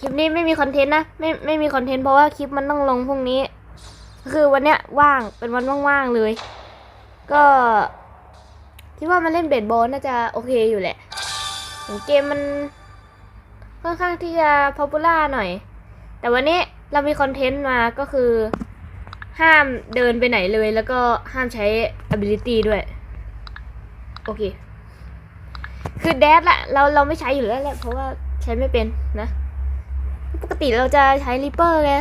คลิปนี้ไม่มีคอนเทนต์นะ ไม่ไม่มีคอนเทนต์เพราะว่าคลิปมันต้องลงพรุ่งนี้ คือวันเนี้ยว่างเป็นวันว่างๆเลย ก็คิดว่ามันเล่นเบสบอลน่าจะโอเคอยู่แหละเกมมันค่อนข้างที่จะพ o p u l a r หน่อย แต่วันนี้เรามีคอนเทนต์มาก็คือ ห้ามเดินไปไหนเลยแล้วก็ห้ามใช้ ability ด้วย โอเค คือแดดแหละเราเราไม่ใช้อยู่แล้วแหละเพราะว่าใช้ไม่เป็นนะ ปกติเราจะใช้ริปเปอร์ไง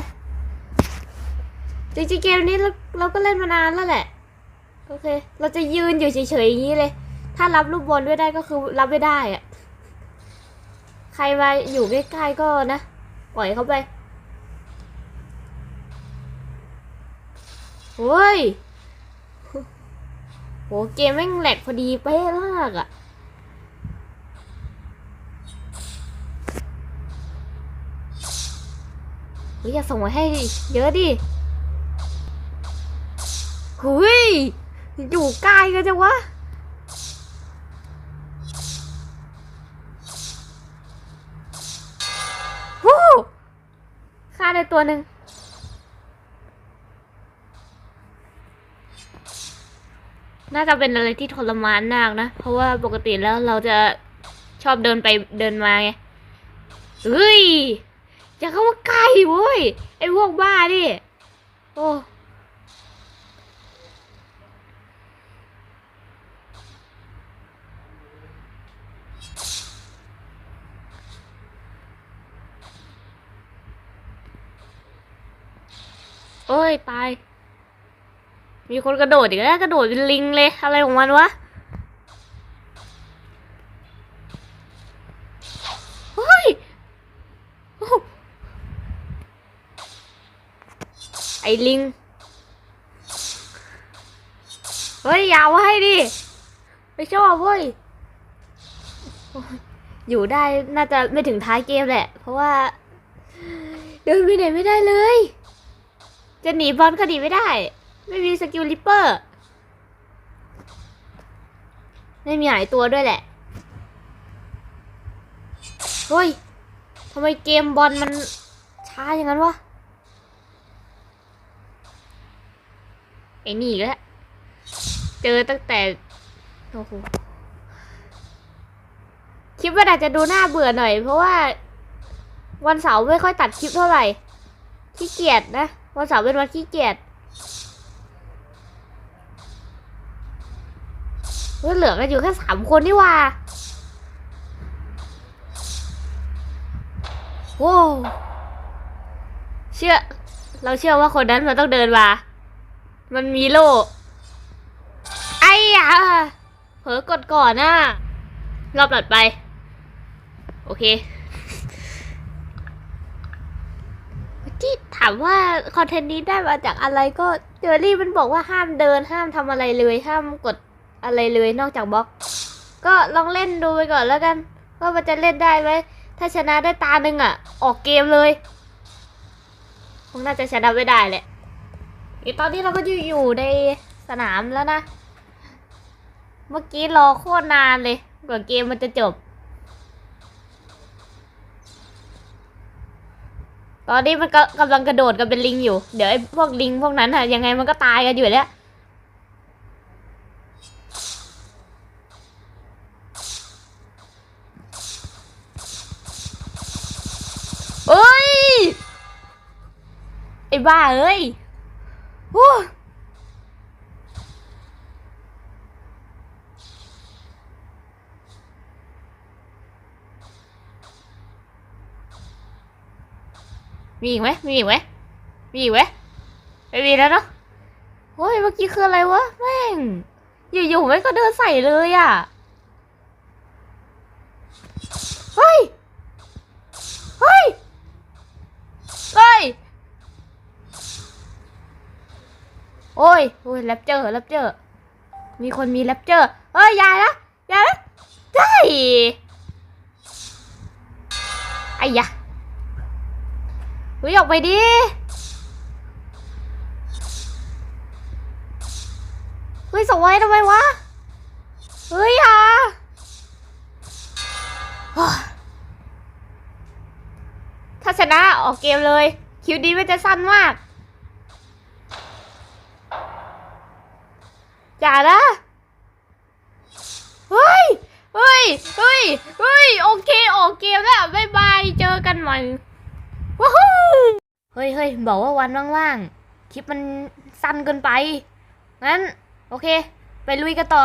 จริงๆเกมนี้เราเราก็เล่นมานานแล้วแหละ โอเค เราจะยืนอยู่เฉยๆอย่างนี้เลย ถ้ารับลูกบอลด้วยได้ก็คือรับไม่ได้อะใครมาอยู่ใกล้ๆก็นะ ปล่อยเขาไปเฮ้ยโหเกมแม่งแหลกพอดีเป๊ะมากอะ เฮ้ยอย่าส่งมาให้เยอะดิหุยอยู่ใกล้กันจังวะฮู้ฆ่าได้ตัวหนึ่งน่าจะเป็นอะไรที่ทรมานมากนะ เพราะว่าปกติแล้วเราจะชอบเดินไปเดินมาไงเฮ้ย อย่าเข้ามาใกล้เว้ยไอ้พวกบ้าดิโอ้โอ้ย ตาย มีคนกระโดดอีกแล้ว กระโดดเป็นลิงเลย อะไรของมันวะ เฮ้ยโอ้โหไอ้ ลิง เฮ้ยอยาวให้ดิ ไม่ชอบเว้ยโอ้ย อยู่ได้น่าจะไม่ถึงท้ายเกมแหละ เพราะว่า เดินไปไหนไม่ได้เลย จะหนีบอลก็หนีไม่ได้ ไม่มีสกิลลิปเปอร์ ไม่มีหายตัวด้วยแหละ เฮ้ยทำไมเกมบอลมันช้าอย่างนั้นวะ อ้นี่กแล้วเจอตั้งแต่โอ้โหคลิปมันอาจจะดูน่าเบื่อหน่อย เพราะว่า วันเสาร์ไม่ค่อยตัดคลิปเท่าไหร่ขี้เกียจนะ วันเสาร์เป็นวันขี้เกียจเฮ้ยเหลือกันอยู่แค่สามคนนี่ว่าโว้เชื่อ เราเชื่อว่าคนนั้นมันต้องเดินมา มันมีโล่ไอ้ยะเผลอกดก่อนน่ะรอบตัดไป โอเคที่ถามว่าคอนเทนต์นี้ได้มาจากอะไรก็เจอรี่มันบอกว่าห้ามเดินห้ามทำอะไรเลยห้ามกดอะไรเลยนอกจากบล็อก ก็ลองเล่นดูไปก่อนแล้วกัน ว่ามันจะเล่นได้ไหมถ้าชนะได้ตาหนึ่งอะ ออกเกมเลย คงน่าจะชนะไม่ได้แหละ อีตอนนี้เราก็อยู่อยู่ในสนามแล้วนะ เมื่อกี้รอโคตรนานเลย กว่าเกมมันจะจบ ตอนนี้มันก็กำลังกระโดดกันเป็นลิงอยู่ เดี๋ยวไอ้พวกลิงพวกนั้นอะยังไงมันก็ตายกันอยู่แล้วเอ้ย ไอ้บ้าเอ้ย โอ้มีอีกไหมมีอีกไหมมีอีกไหมไม่มีแล้วเนาะโอ้ยเมื่อกี้คืออะไรวะ แม่ง อยู่ๆไม่งก็เดินใส่เลยอะ่ะ เฮ้ย เฮ้ย เฮ้ย โอ้ยโอ้ยแรปเจอร์แรปเจอร์มีคนมีแรปเจอร์เฮ้ยยายนะยายนะได้ไอ้ยะเฮ้ยออกไปดิเฮ้ยส่งไว้ทำไมวะ เฮ้ยอะถ้าถ้าชนะออกเกมเลย คิวดีมันจะสั้นมาก อย่านะเฮ้ยเฮ้ยเฮ้ยเฮ้ยโอเคออกเกมแล้วบายบายเจอกันใหม่ว้าวเฮ้ยเฮ้ยบอกว่าวันว่างๆคลิปมันสั้นเกินไปงั้น โอเค ไปลุยกันต่อ